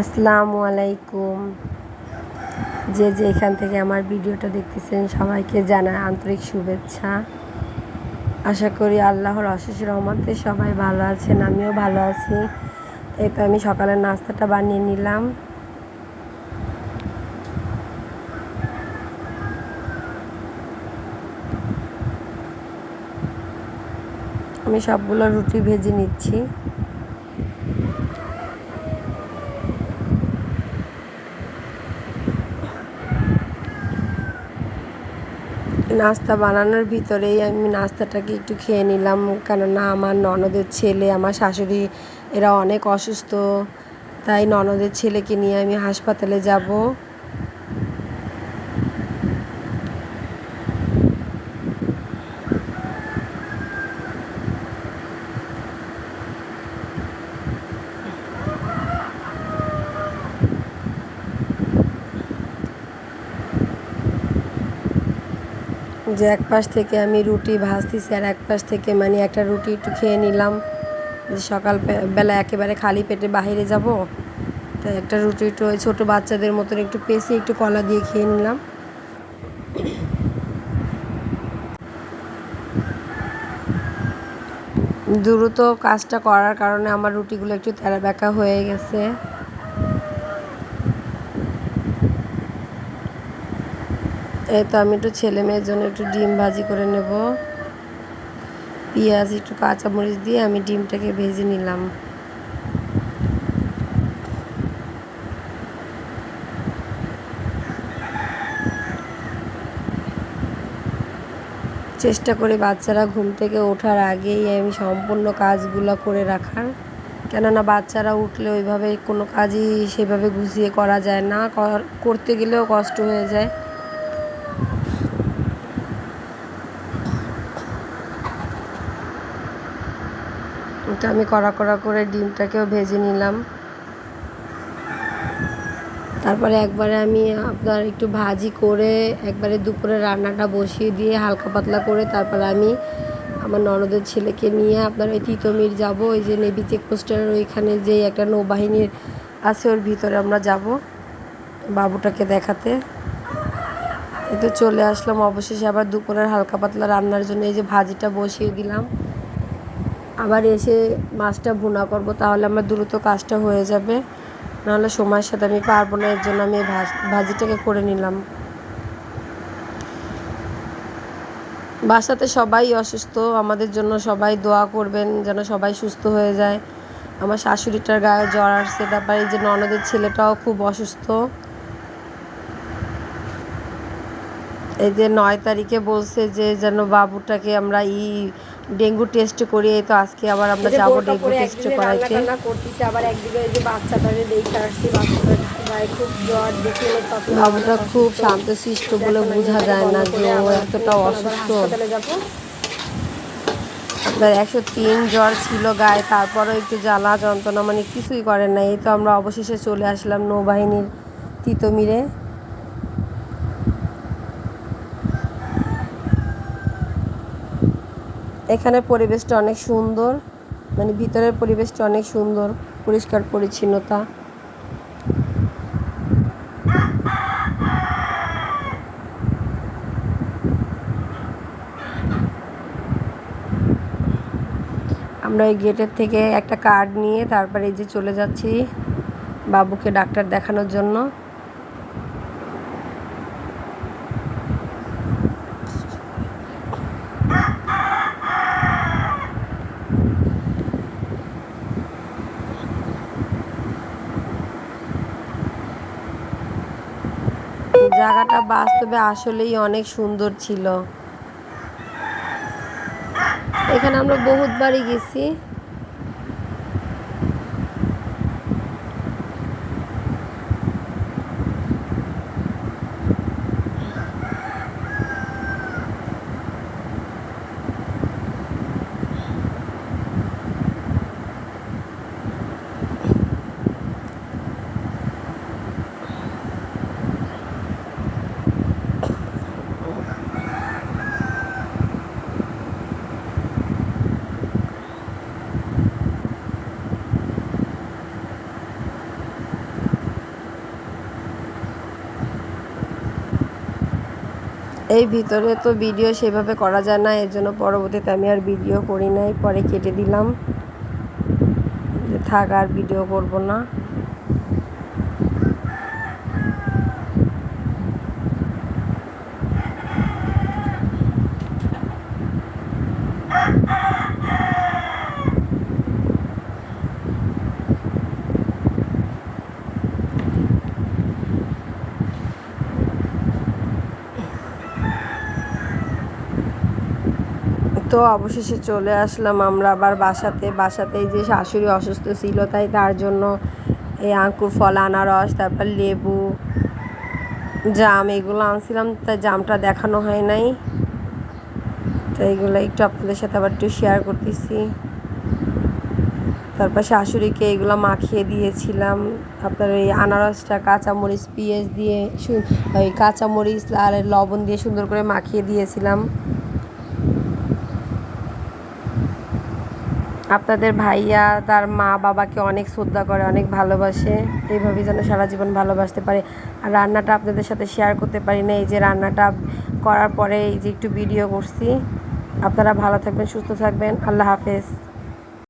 আসসালামু আলাইকুম। যে যে এখান থেকে আমার ভিডিওটা দেখতেছেন সবাইকে জানায় আন্তরিক শুভেচ্ছা। আশা করি আল্লাহর অশেষ রহমতে সবাই ভালো আছেন, আমিও ভালো আছি। এই তো আমি সকালের নাস্তাটা বানিয়ে নিলাম। আমি সবগুলো রুটি ভেজে নিচ্ছি। নাস্তা বানানোর ভিতরেই আমি নাস্তাটাকে একটু খেয়ে নিলাম। কেননা আমার ননদের ছেলে, আমার শাশুড়ি, এরা অনেক অসুস্থ। তাই ননদের ছেলেকে নিয়ে আমি হাসপাতালে যাব। যে এক পাশ থেকে আমি রুটি ভাজতেছি আর এক পাশ থেকে মানে একটা রুটি একটু খেয়ে নিলাম। যে সকাল বেলা একেবারে খালি পেটে বাইরে যাব। তাই একটা রুটি একটু ওই ছোটো বাচ্চাদের মতন একটু পেঁচে একটু কলা দিয়ে খেয়ে নিলাম। দ্রুত কাজটা করার কারণে আমার রুটিগুলো একটু তেরা বেঁকা হয়ে গেছে। এই তো আমি একটু ছেলে মেয়ের জন্য একটু ডিম ভাজি করে নেব। পেঁয়াজ, একটু কাঁচামরিচ দিয়ে আমি ডিমটাকে ভেজে নিলাম। চেষ্টা করি বাচ্চারা ঘুম থেকে ওঠার আগেই আমি সম্পূর্ণ কাজগুলো করে রাখার। কেননা বাচ্চারা উঠলে ওইভাবে কোনো কাজই সেভাবে গুছিয়ে করা যায় না। করতে গেলেও কষ্ট হয়ে যায়। তো আমি কড়া কড়া করে ডিমটাকেও ভেজে নিলাম। তারপরে একবারে আমি আপনার একটু ভাজি করে একবারে দুপুরে রান্নাটা বসিয়ে দিয়ে হালকা পাতলা করে তারপরে আমি আমার ননদের ছেলেকে নিয়ে আপনার ওই তিতমির যাব, ওই যে নেভি চেকপোস্টের ওইখানে যে একটা নৌবাহিনীর আছে ওর ভিতরে আমরা যাব বাবুটাকে দেখাতে। এই চলে আসলাম অবশেষে আবার দুপুরের হালকা পাতলা রান্নার জন্য এই যে ভাজিটা বসিয়ে দিলাম। আবার এসে মাছটা ভুনা করব, তাহলে আমার দ্রুত কাজটা হয়ে যাবে। নাহলে সময়ের সাথে আমি পারব না, এর জন্য আমি এই ভাজিটাকে করে নিলাম। বাসাতে সবাই অসুস্থ, আমাদের জন্য সবাই দোয়া করবেন যেন সবাই সুস্থ হয়ে যায়। আমার শাশুড়িটার গায়ে জ্বর আসছে তারপরে যে ননদের ছেলেটাও খুব অসুস্থ। এই যে নয় তারিখে বলছে যে যেন বাবুটাকে আমরা ই ডেঙ্গু টেস্ট করি তো আজকে আবার আমরা যাব ডেঙ্গু টেস্ট করাইতে। করতেছি আবার একদিকে যে বাচ্চাটাকে দেখে আসছি বাচ্চাটার গায়ে খুব জ্বর দেখে বাবুটা খুব শান্তশিষ্ট বলে বোঝা যায় না যে ও এতটা অসুস্থ। আপনার একশো তিন জ্বর ছিল গায়ে তারপরেও একটু জ্বালা যন্ত্রণা মানে কিছুই করেন না এই তো আমরা অবশেষে চলে আসলাম নৌবাহিনীর তিতমিরে। এখানে পরিবেশটা অনেক সুন্দর। মানে ভিতরের পরিবেশটা অনেক সুন্দর, পরিষ্কার, পরিচ্ছন্নতা। আমরা ওই গেটের থেকে একটা কার্ড নিয়ে তারপরে এই যে চলে যাচ্ছি বাবুকে ডাক্তার দেখানোর জন্য। জায়গাটা বাস্তবে আসলেই অনেক সুন্দর ছিল। এখানে আমরা বহুতবারই গেছি। এই ভিতরে তো ভিডিও সেভাবে করা যায় না, এর জন্য পরবর্তীতে আমি আর ভিডিও করি নাই, পরে কেটে দিলাম। থাক, আর ভিডিও করব না। তো অবশেষে চলে আসলাম আমরা আবার বাসাতে। বাসাতেই যে শাশুড়ি অসুস্থ ছিল, তাই তার জন্য এই আঙ্কুর ফল, আনারস, তারপর লেবু, জাম এগুলো আনছিলাম। তাই জামটা দেখানো হয় নাই। তো এইগুলো একটু আপনাদের সাথে আবার একটু শেয়ার করতেছি। তারপর শাশুড়িকে এগুলো মাখিয়ে দিয়েছিলাম। আপনার এই আনারসটা, কাঁচামরিচ, পেঁয়াজ দিয়ে ওই কাঁচামরিচ আর লবণ দিয়ে সুন্দর করে মাখিয়ে দিয়েছিলাম। আপনাদের ভাইয়া, তার মা বাবাকে অনেক শ্রদ্ধা করে, অনেক ভালোবাসে। এইভাবেই যেন সারা জীবন ভালোবাসতে পারে। আর রান্নাটা আপনাদের সাথে শেয়ার করতে পারি না, এই যে রান্নাটা করার পরে এই যে একটু ভিডিও করছি। আপনারা ভালো থাকবেন, সুস্থ থাকবেন। আল্লাহ হাফেজ।